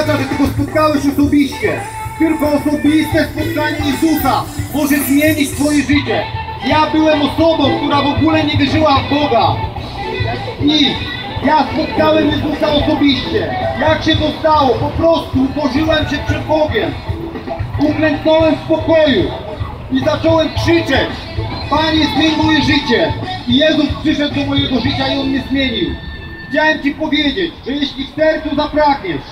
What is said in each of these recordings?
oznacza, że Ty Go spotkałeś osobiście. Tylko osobiste spotkanie Jezusa może zmienić Twoje życie. Ja byłem osobą, która w ogóle nie wierzyła w Boga. I ja spotkałem Jezusa osobiście. Jak się to stało? Po prostu upożyłem się przed Bogiem. Uklęknąłem w pokoju i zacząłem krzyczeć Panie zmień moje życie i Jezus przyszedł do mojego życia i On mnie zmienił Chciałem Ci powiedzieć, że jeśli w sercu zapragniesz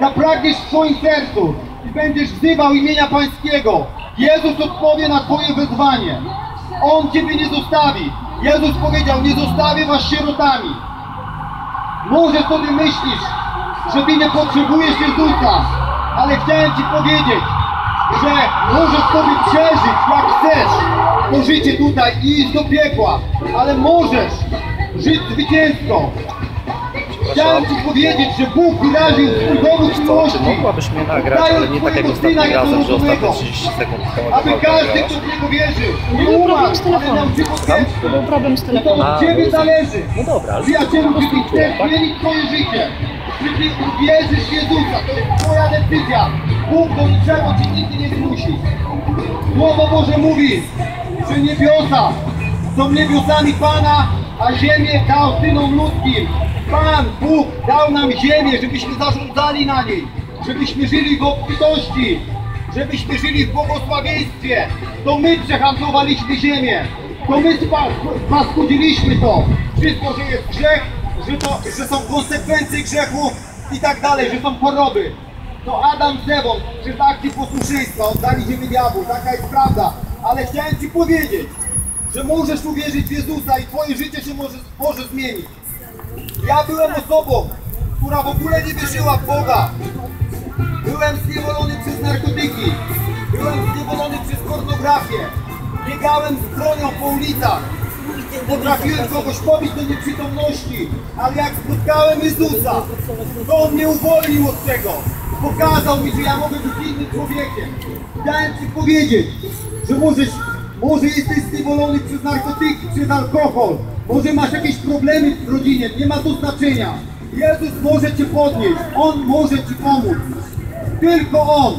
zapragniesz w swoim sercu i będziesz wzywał imienia Pańskiego Jezus odpowie na Twoje wezwanie. On Ciebie nie zostawi. Jezus powiedział, nie zostawię Was sierotami. Może sobie myślisz, że Ty nie potrzebujesz Jezusa, ale chciałem Ci powiedzieć, że możesz sobie przeżyć jak chcesz to życie tutaj i iść do piekła, ale możesz żyć zwycięsko. Chciałem Ci powiedzieć, że Bóg wyraził swój dowód miłości, czy mogłabyś mnie nagrać, ale nie tak jak ostatnim razem, że ostatnie 30 sekund aby każdy, kto w Niego wierzył, nie Był umarł, problem z ale telefonem. życie wieczne. To był problem z I to telefonem. od Ciebie zależy. No dobra, ale Przyjacielu, po chcesz tak? zmienić Twoje życie? Czy Ty uwierzysz w Jezusa? To jest Twoja decyzja. Bóg do niczego Cię nigdy nie zmusi. Słowo Boże mówi, że niebiosa są niebiosami Pana, a ziemię synom ludzkim. Pan, Bóg dał nam ziemię, żebyśmy zarządzali na niej, żebyśmy żyli w obfitości, żebyśmy żyli w błogosławieństwie. To my przehandlowaliśmy ziemię, to my spa- paskudziliśmy to. Wszystko, że jest grzech, że, to, że są konsekwencje grzechu i tak dalej, że są choroby. To Adam z Ewą przez akcję posłuszeństwa oddali ziemię diabłu, taka jest prawda. Ale chciałem Ci powiedzieć, że możesz uwierzyć w Jezusa i Twoje życie się może, może zmienić. Ja byłem osobą, która w ogóle nie wierzyła w Boga. Byłem zniewolony przez narkotyki. Byłem zniewolony przez pornografię. Biegałem z bronią po ulicach. Potrafiłem kogoś pobić do nieprzytomności. Ale jak spotkałem Jezusa, to On mnie uwolnił od tego. Pokazał mi, że ja mogę być innym człowiekiem. Chciałem Ci powiedzieć, że możesz, może jesteś zniewolony przez narkotyki, przez alkohol. Może masz jakieś problemy w rodzinie, nie ma to znaczenia. Jezus może Cię podnieść, On może Ci pomóc. Tylko On.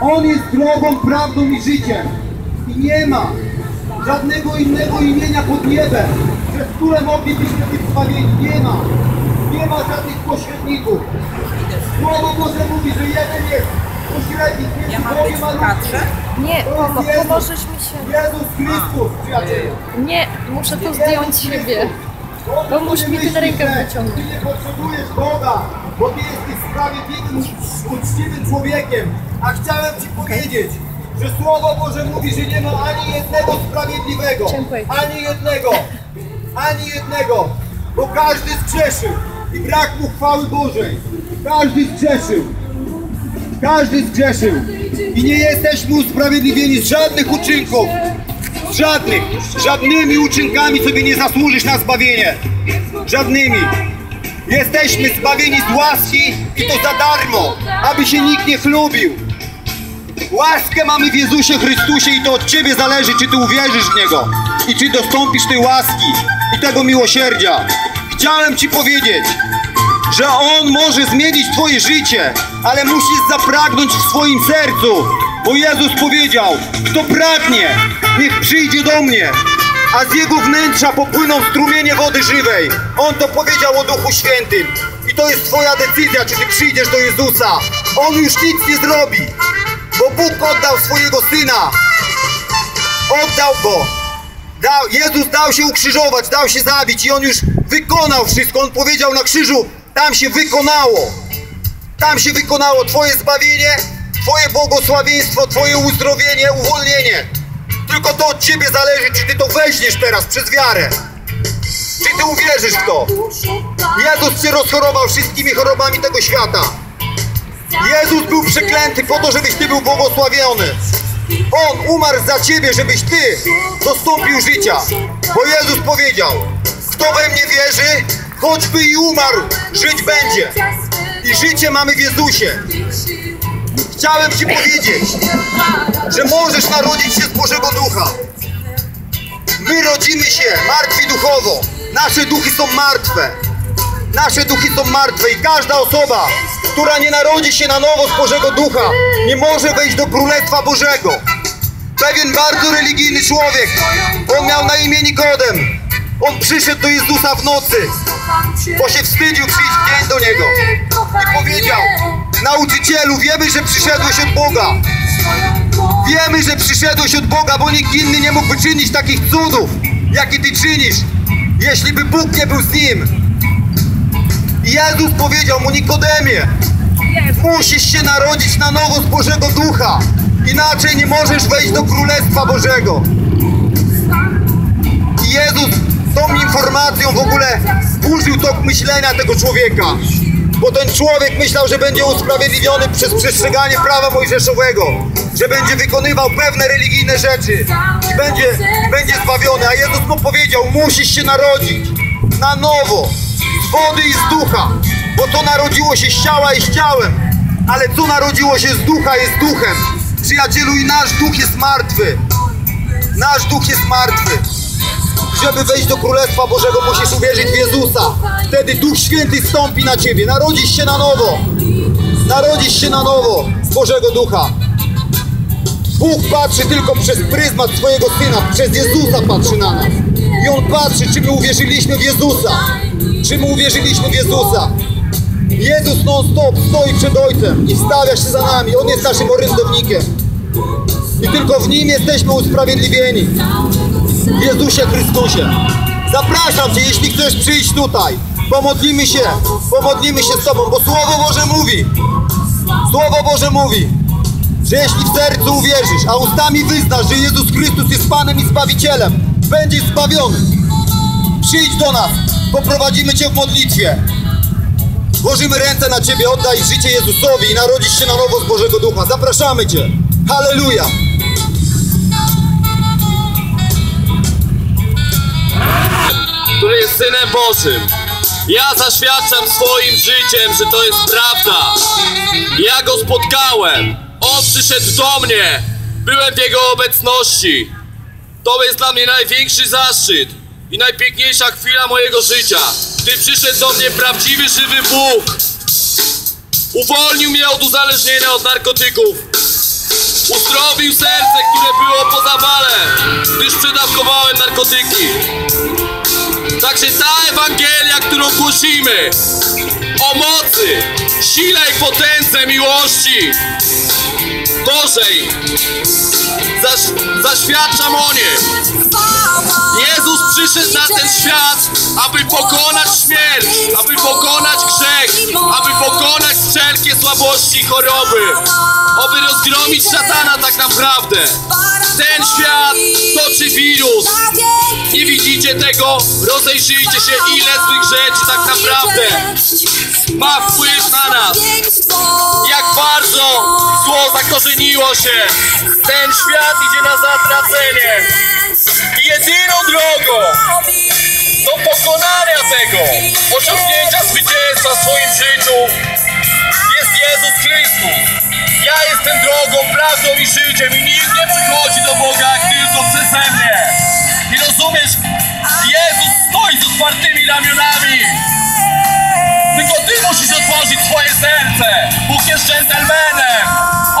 On jest drogą, prawdą i życiem. I nie ma żadnego innego imienia pod niebem, przez które moglibyśmy być zbawieni. Nie ma. Nie ma żadnych pośredników. Słowo Boże mówi, że jeden jest pośrednik między Ja mam być Bogiem a w kadrze? ludźmi. Nie, pomożesz mi się. Jezus Chrystus, przyjacielu. Nie, muszę to zdjąć siebie. Pomóż mi, tyle rękę że wyciągnę. Ty nie potrzebujesz Boga, bo Ty jesteś sprawiedliwym, uczciwym człowiekiem. A chciałem Ci powiedzieć, że Słowo Boże mówi, że nie ma ani jednego sprawiedliwego. Dziękuję. Ani jednego. Ani jednego. Bo każdy zgrzeszył i brak mu chwały Bożej. Każdy zgrzeszył. Każdy zgrzeszył. I nie jesteśmy usprawiedliwieni z żadnych uczynków. Żadnych. Żadnymi uczynkami sobie nie zasłużysz na zbawienie. Żadnymi. Jesteśmy zbawieni z łaski i to za darmo, aby się nikt nie chlubił. Łaskę mamy w Jezusie Chrystusie i to od Ciebie zależy, czy Ty uwierzysz w Niego i czy dostąpisz tej łaski i tego miłosierdzia. Chciałem Ci powiedzieć, że On może zmienić Twoje życie, ale musisz zapragnąć w swoim sercu, bo Jezus powiedział, kto pragnie, niech przyjdzie do mnie, a z Jego wnętrza popłyną strumienie wody żywej. On to powiedział o Duchu Świętym i to jest Twoja decyzja, czy Ty przyjdziesz do Jezusa. On już nic nie zrobi, bo Bóg oddał swojego Syna. Oddał Go. Dał, Jezus dał się ukrzyżować, dał się zabić i On już wykonał wszystko. On powiedział na krzyżu, tam się wykonało. Tam się wykonało Twoje zbawienie, Twoje błogosławieństwo, Twoje uzdrowienie, uwolnienie. Tylko to od Ciebie zależy, czy Ty to weźmiesz teraz przez wiarę. Czy Ty uwierzysz w to? Jezus Cię rozchorował wszystkimi chorobami tego świata. Jezus był przeklęty po to, żebyś Ty był błogosławiony. On umarł za Ciebie, żebyś Ty dostąpił życia. Bo Jezus powiedział, kto we mnie wierzy, choćby i umarł, żyć będzie. I życie mamy w Jezusie. Chciałem Ci powiedzieć, że możesz narodzić się z Bożego Ducha. My rodzimy się martwi duchowo. Nasze duchy są martwe. Nasze duchy są martwe i każda osoba, która nie narodzi się na nowo z Bożego Ducha, nie może wejść do Królestwa Bożego. Pewien bardzo religijny człowiek, on miał na imię Nikodem. On przyszedł do Jezusa w nocy, bo się wstydził przyjść w dzień do Niego. I powiedział, nauczycielu, wiemy, że przyszedłeś od Boga. Wiemy, że przyszedłeś od Boga, bo nikt inny nie mógł wyczynić takich cudów, jakie Ty czynisz, jeśli by Bóg nie był z nim. Jezus powiedział mu, Nikodemie, musisz się narodzić na nowo z Bożego Ducha, inaczej nie możesz wejść do Królestwa Bożego. I Jezus tą informacją w ogóle zburzył tok myślenia tego człowieka. Bo ten człowiek myślał, że będzie usprawiedliwiony przez przestrzeganie prawa mojżeszowego, że będzie wykonywał pewne religijne rzeczy i będzie, będzie zbawiony. A Jezus mu powiedział, musisz się narodzić na nowo, z wody i z ducha, bo to narodziło się z ciała i z ciałem, ale co narodziło się z ducha jest duchem. Przyjacielu, i nasz duch jest martwy. Nasz duch jest martwy. Żeby wejść do Królestwa Bożego musisz uwierzyć w Jezusa. Wtedy Duch Święty stąpi na Ciebie. Narodzisz się na nowo. Narodzisz się na nowo z Bożego Ducha. Bóg patrzy tylko przez pryzmat swojego Syna. Przez Jezusa patrzy na nas. I On patrzy, czy my uwierzyliśmy w Jezusa. Czy my uwierzyliśmy w Jezusa. Jezus non stop stoi przed Ojcem i stawia się za nami. On jest naszym orędownikiem. I tylko w Nim jesteśmy usprawiedliwieni. W Jezusie Chrystusie. Zapraszam Cię, jeśli chcesz przyjść tutaj. Pomodlimy się, pomodlimy się z Tobą, bo Słowo Boże mówi, Słowo Boże mówi, że jeśli w sercu uwierzysz, a ustami wyznasz, że Jezus Chrystus jest Panem i Zbawicielem, będziesz zbawiony. Przyjdź do nas, poprowadzimy Cię w modlitwie. Włożymy ręce na Ciebie, oddaj życie Jezusowi i narodzisz się na nowo z Bożego Ducha. Zapraszamy Cię. Halleluja. który jest Synem Bożym. Ja zaświadczam swoim życiem, że to jest prawda. Ja go spotkałem. On przyszedł do mnie. Byłem w jego obecności. To jest dla mnie największy zaszczyt i najpiękniejsza chwila mojego życia. Gdy przyszedł do mnie prawdziwy, żywy Bóg. Uwolnił mnie od uzależnienia od narkotyków. Uzdrowił serce, które było po zawale, gdyż przedawkowałem narkotyki. Także ta Ewangelia, którą głosimy o mocy, sile i potędze miłości Bożej, zaś, zaświadczam o niej. Jezus przyszedł na ten świat, aby pokonać śmierć, aby pokonać grzech, aby pokonać wszelkie słabości i choroby, aby rozgromić szatana tak naprawdę. Ten świat toczy wirus. Nie widzicie tego? Rozejrzyjcie się, ile złych rzeczy tak naprawdę ma wpływ na nas. Jak bardzo zło zakorzeniło się. Ten świat idzie na zatracenie. Jedyną drogą do pokonania tego, osiągnięcia zwycięstwa w swoim życiu jest Jezus Chrystus. Ja jestem drogą, prawdą i życiem i nikt nie przychodzi do Boga jak tylko przeze mnie. I rozumiesz, Jezus stoi z otwartymi ramionami. Tylko ty musisz otworzyć swoje serce. Bóg jest dżentelmenem.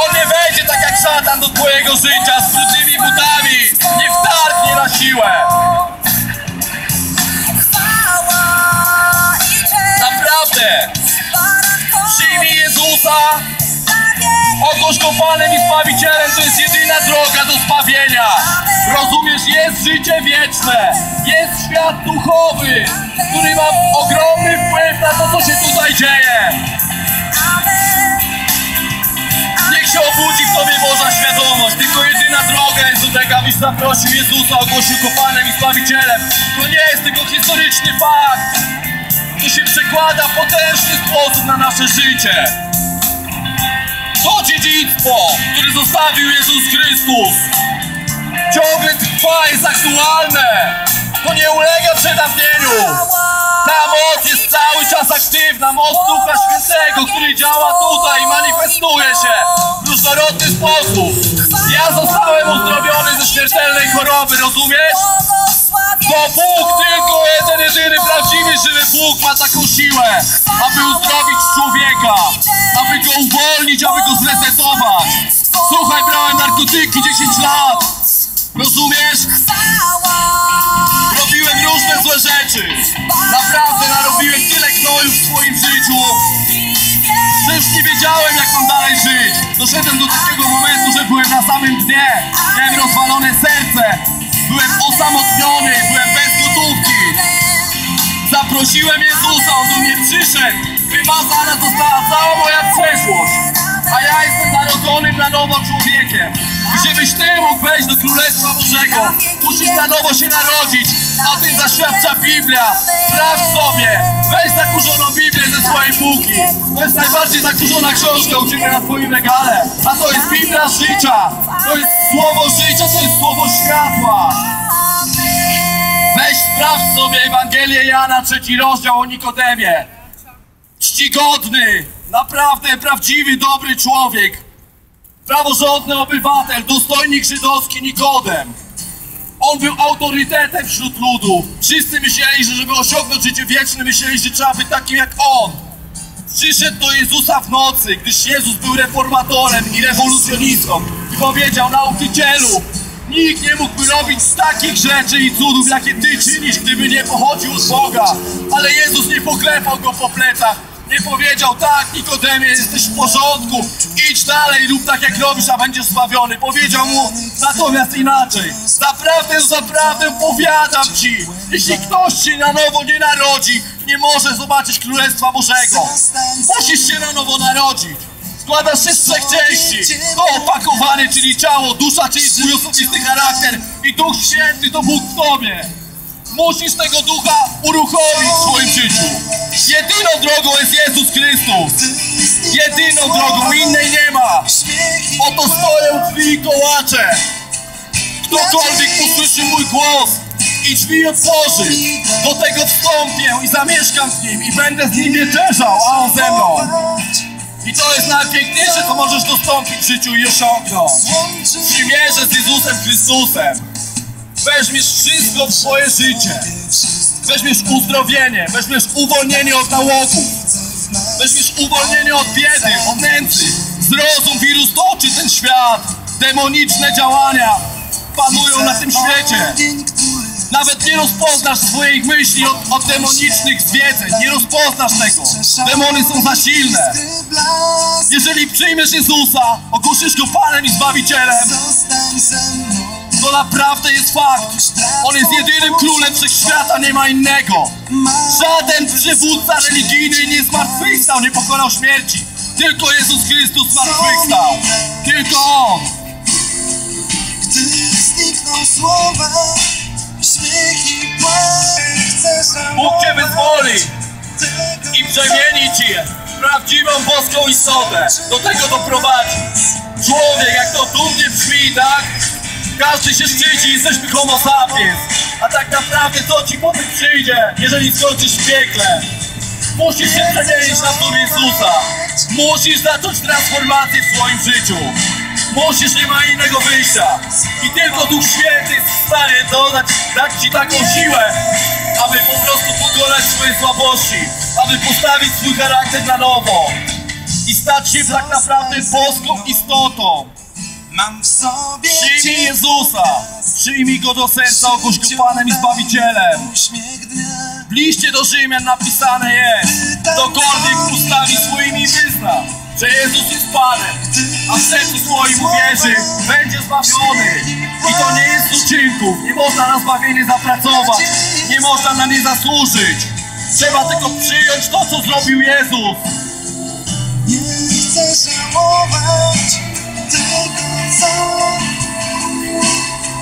On nie wejdzie tak jak szatan do twojego życia z brudnymi butami. Nie na siłę. Naprawdę. Przyjmij Jezusa. Ogłoś go i Zbawicielem, to jest jedyna droga do zbawienia. Rozumiesz, jest życie wieczne, jest świat duchowy, który ma ogromny wpływ na to, co się tutaj dzieje. Się obudzi w Tobie Boża świadomość, tylko jedyna droga jest do abyś zaprosił Jezusa, ogłosił go Panem i Zbawicielem. To nie jest tylko historyczny fakt, to się przekłada w potężny sposób na nasze życie. To dziedzictwo, które zostawił Jezus Chrystus, ciągle trwa, jest aktualne. To nie ulega przedawnieniu. Ta moc jest cały czas aktywna, moc Ducha Świętego, który działa tutaj i manifestuje choroby, rozumiesz? To Bóg tylko jeden, jedyny prawdziwy że Bóg ma taką siłę, aby uzdrowić człowieka, aby go uwolnić, aby go zresetować. Słuchaj, brałem narkotyki 10 lat. Rozumiesz? Robiłem różne złe rzeczy. Naprawdę narobiłem tyle gnoju w swoim życiu, że już nie wiedziałem, jak mam dalej żyć. Doszedłem do takiego momentu, że byłem na samym dnie. Miałem rozwalone serce. Byłem osamotniony, byłem bez gotówki. Zaprosiłem Jezusa, On do mnie przyszedł. Wymazana została cała moja przeszłość. A ja jestem narodzonym na nowo człowiekiem. I żebyś Ty mógł wejść do Królestwa Bożego, musisz na nowo się narodzić. O tym zaświadcza Biblia. Sprawdź sobie. Weź zakurzoną Biblię ze swojej półki. To jest najbardziej zakurzona książka u Ciebie na Twoim regale. A to jest Biblia życia. To jest słowo życia, to jest słowo światła. Weź sprawdź sobie Ewangelię Jana, trzeci rozdział o Nikodemie. Czcigodny, naprawdę prawdziwy, dobry człowiek. Praworządny obywatel, dostojnik żydowski Nikodem. On był autorytetem wśród ludu. Wszyscy myśleli, że żeby osiągnąć życie wieczne, myśleli, że trzeba być takim jak on. Przyszedł do Jezusa w nocy, gdyż Jezus był reformatorem i rewolucjonistą i powiedział nauczycielu, nikt nie mógłby robić takich rzeczy i cudów, jakie ty czynisz, gdyby nie pochodził od Boga. Ale Jezus nie poklepał go po plecach, nie powiedział tak, Nikodemie, jesteś w porządku, idź dalej, rób tak jak robisz, a będziesz zbawiony. Powiedział mu natomiast inaczej. Zaprawdę, zaprawdę powiadam ci, jeśli ktoś się na nowo nie narodzi, nie może zobaczyć Królestwa Bożego. Musisz się na nowo narodzić. Składasz się z trzech części. To opakowany, czyli ciało, dusza, czyli twój osobisty charakter i Duch Święty to Bóg w tobie. Musisz tego ducha uruchomić w swoim życiu. Jedyną drogą jest Jezus Chrystus. Jedyną drogą, innej nie ma. Oto stoją drzwi i kołacze. Ktokolwiek usłyszy mój głos i drzwi otworzy, do tego wstąpię i zamieszkam z nim i będę z nim wieczerzał, a on ze mną. I to jest najpiękniejsze, co możesz dostąpić w życiu i osiągnąć. Przymierze z Jezusem Chrystusem. Weźmiesz wszystko w swoje życie. Weźmiesz uzdrowienie, weźmiesz uwolnienie od nałogów. Weźmiesz uwolnienie od biedy, od nędzy. Zrozum, wirus toczy ten świat. Demoniczne działania panują na tym świecie. Nawet nie rozpoznasz swoich myśli od, od demonicznych zwiedzeń. Nie rozpoznasz tego. Demony są za silne. Jeżeli przyjmiesz Jezusa, ogłosisz Go Panem i Zbawicielem, to naprawdę jest fakt. On jest jedynym królem wszechświata, nie ma innego. Żaden przywódca religijny nie zmartwychwstał, nie pokonał śmierci. Tylko Jezus Chrystus zmartwychwstał. Tylko On. Gdy znikną słowa, śmiech i płacz, Bóg Cię wyzwoli i przemieni Cię prawdziwą boską istotę. Do tego doprowadzi. Człowiek, jak to dumnie brzmi, tak? Każdy się szczyci, jesteśmy homo sapiens. A tak naprawdę co Ci potem przyjdzie, jeżeli skończysz w piekle? Musisz się przemienić na wzór Jezusa. Musisz zacząć transformację w swoim życiu. Musisz, nie ma innego wyjścia. I tylko Duch Święty stanie dodać, dać Ci taką siłę, aby po prostu pokonać swoje słabości, aby postawić swój charakter na nowo i stać się tak naprawdę boską istotą. Mam w sobie Przyjmij Jezusa, przyjmij Go do serca, ogłoś Go Panem i Zbawicielem. W liście do Rzymian napisane jest, ktokolwiek ustami swoimi wyzna, że Jezus jest Panem, a w sercu swoim uwierzy, będzie zbawiony. I to nie jest z uczynków, nie można na zbawienie zapracować, nie można na nie zasłużyć. Trzeba tylko przyjąć to, co zrobił Jezus. Nie chcę żałować tego, co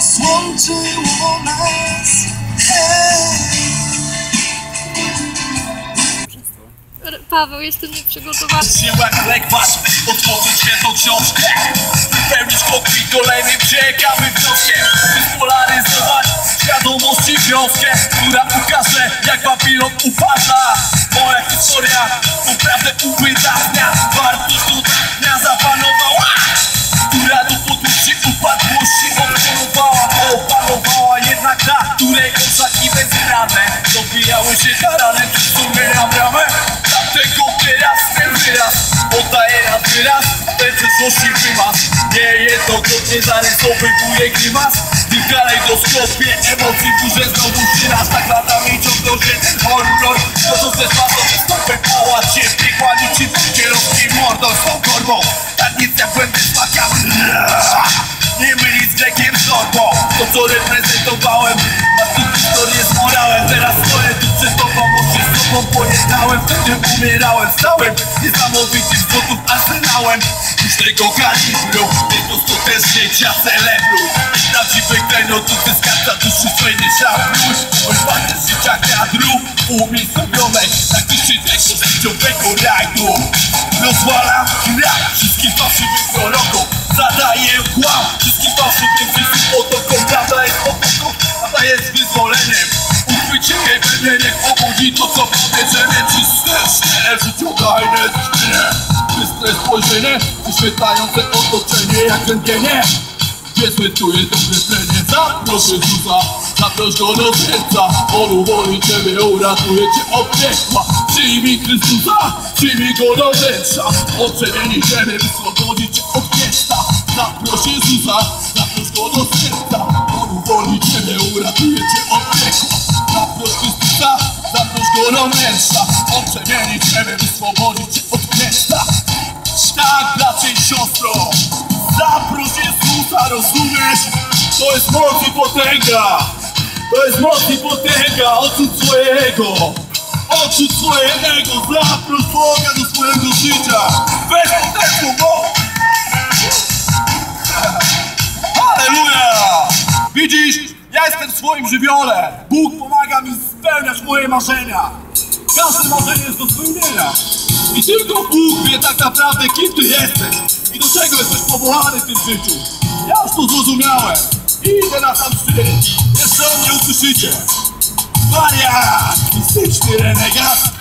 złączyło nas. Hej. Paweł, jestem nieprzygotowany. się jak lekwarz Otworzyć świętą książkę Wypełnić kokpit kolejnym ciekawym wnioskiem Wyspolaryzować świadomość i wiązkę Która ukaże jak Babilon upada Moja historia poprawdę uwydatnia Wartość do dnia zapanowała która do poduszy upadłości opanowała Opanowała jednak ta, której oczaki bez ranem Dobijały się taranem przez sumy bramę. Dlatego teraz ten wyraz oddaje na wyraz Ten przeszłości wymaz Niejednokrotnie zarysowywuje klimat W tym kalejdoskopie emocji w górze znowu się raz tak latami się ten horror. To ma to te stopy połać się Piekła niczym kierowski mordą z tą korbą nic jak błędy smaka nie mylić z Grekiem Zorbą. To co reprezentowałem Na tu historię z morałem. Teraz stoję tu Tobą pojednałem Wtedy umierałem Stałem niesamowitym złotów arsenałem. Już tego kalibru Nie to też życia celebruj Prawdziwy klejnot tu ze skarca duszy swej nie Odpady z życia kadru Umiejscowionej Taktycznie tego życiowego rajdu Rozwalam kraj Wszystkich fałszywych proroków Zadaję kłam Wszystkich fałszywych obudzi to co podejrzenie Czyste, szczere, życiodajne Szczere, bystre spojrzenie Wyświetlające otoczenie jak rentgenie. Gdzie słytuje dobre trenie Zaproszę Jezusa, zaproś go do serca. On uwolni Ciebie, uratuje Cię od piekła. Przyjmij Chrystusa, przyjmij go do wnętrza. On przemieni Ciebie, wyswobodzi Cię od miasta Zaproś Jezusa, zaproś go do serca. On uwolni Ciebie, uratuje Cię od piekła. Zaproś Chrystusa, do wnętrza On przemieni Ciebie, wyswobodzi Cię od miasta tak, bracie i siostro. Zaproś Jezusa, rozumiesz? To jest moc i potęga. To jest moc i potęga. Odczuć swojego Odczuć swojego Zaproś Boga do swojego życia. Weź potężną moc Halleluja! Widzisz? Ja jestem w swoim żywiole. Bóg pomaga mi spełniać moje marzenia. Każde marzenie jest do spełnienia. I tylko Bóg wie tak naprawdę kim ty jesteś I do czego jesteś powołany w tym życiu. Ja już to zrozumiałem. Idę na sam szczyt Jeszcze o mnie usłyszycie. Wariat! Mistyczny renegat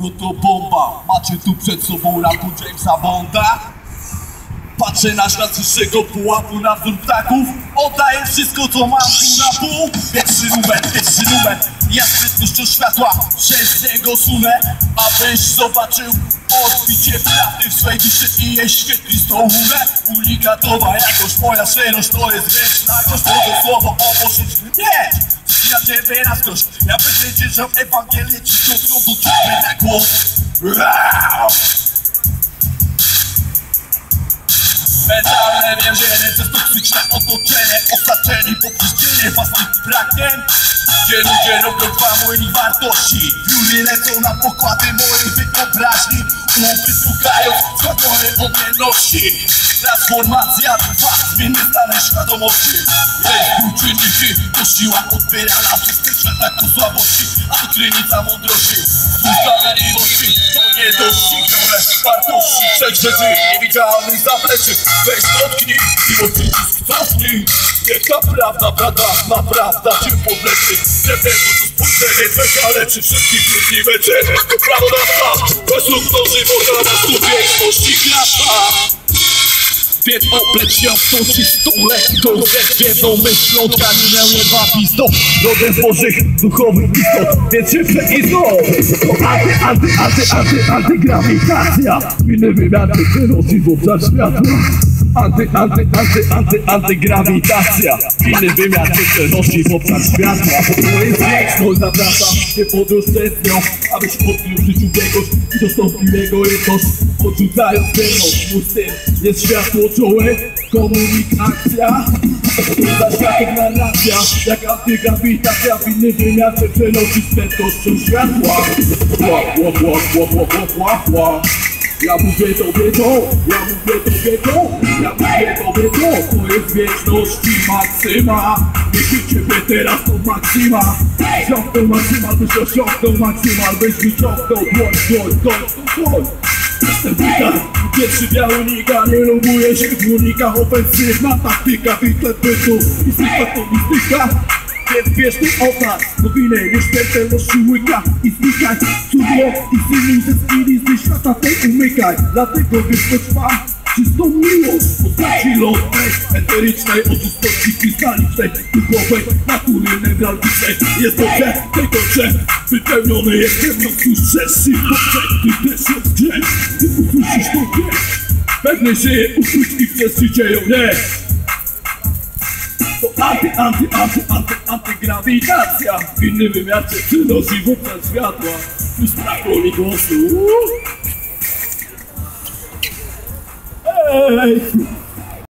No to bomba, macie tu przed sobą rapu Jamesa Bonda. Patrzę na świat wyższego pułapu na wzór ptaków. Oddaję wszystko co mam. Pół na pół. Pierwszy numer, pierwszy numer. Ja prędkością światła przez niego sunę Abyś zobaczył odbicie prawdy w swej duszy I jej świetlistą chmurę. Unikatowa jakość, moja szerość to jest wiecznakość Tego słowo obożyć nie! Ja ciebie na skoś Ja będę ciężał Ewangelię Ci do ciebie na głos! Mentalne więzienie, to toksyczne otoczenie. Osaczeni poprzez dzielenie własnych pragnień Gdzie ludzie robią dwa moich wartości. Jury lecą na pokłady mojej wyobraźni. Łupy szukają skład mojej odmienności Transformacja trwa, zmiany stale świadomości. Jest współczynniki, to siła odbierana przez świat jako słabości A krynica mądrości, sprawiedliwości To nie doścignione wartości. Trzech rzeczy niewidzialnych zapleczy. Weź dotknij, miło przycisk cofnij Niech ta prawda, prawda, ma prawda cię powleczy Drewnego to spojrzenie twe kaleczy Wszystkich ludzi meczy To prawodawca, konstruktorzy Boga na stóp wieczności klasa Więc opleć się w tą czystą lekką. Ze wiedzą myślą tkaninę jedwabistą Rodem Bożych duchowych istot. Więc się przeizną Anty, anty, anty, anty, antygrawitacja Inny wymiar w obszar światła Anty, anty, anty, anty, antygrawitacja. Inny wymiar przenosi w obszar światła. To jest wieczność, zapraszam cię podróż przez Abyś odkrył w życiu biegość i dostąpił jego jedność Odrzucając wierność, mój syn jest światło czołe Komunikacja za światem narracja Jak antygrawitacja w inny wymiar się z prędkością światła. Ła, ła, ła, ła, ła, ła, ła, ła. Ja mówię tobie to, ja mówię tobie to, ja mówię tobie to. To jest wieczności maksyma. Jeśli ciebie teraz to maksyma. Osiągnął maksymal, byś osiągnął maksymal. Byś wyciągnął dłoń, dłoń, dłoń, dłoń Jestem wika, pierwszy biały niga. Nie lubuje się w unikach Ofensywna taktyka, wyklep bytu. I styka to i bierz tu oka Nowinę, nieśmiertelności łyka I znikaj. Cudło i synu ze skili Z świata tej umykaj. Dlatego wiesz to trwa Czystą miłość. Postaci lotnej Eterycznej, oczystości krystalicznej. Duchowej, natury newralgicznej Jest dobrze, tej dobrze Wypełniony no cóż szerszy Poczek, ty też jest gdzie Ty usłyszysz to gdzie Pewnie się ukryć i przez życie ją nie to anty, anty, anty, anty, antygrawitacja. W innym wymiarze przynosi w obszar światła. Już brakło mi głosu. Ej,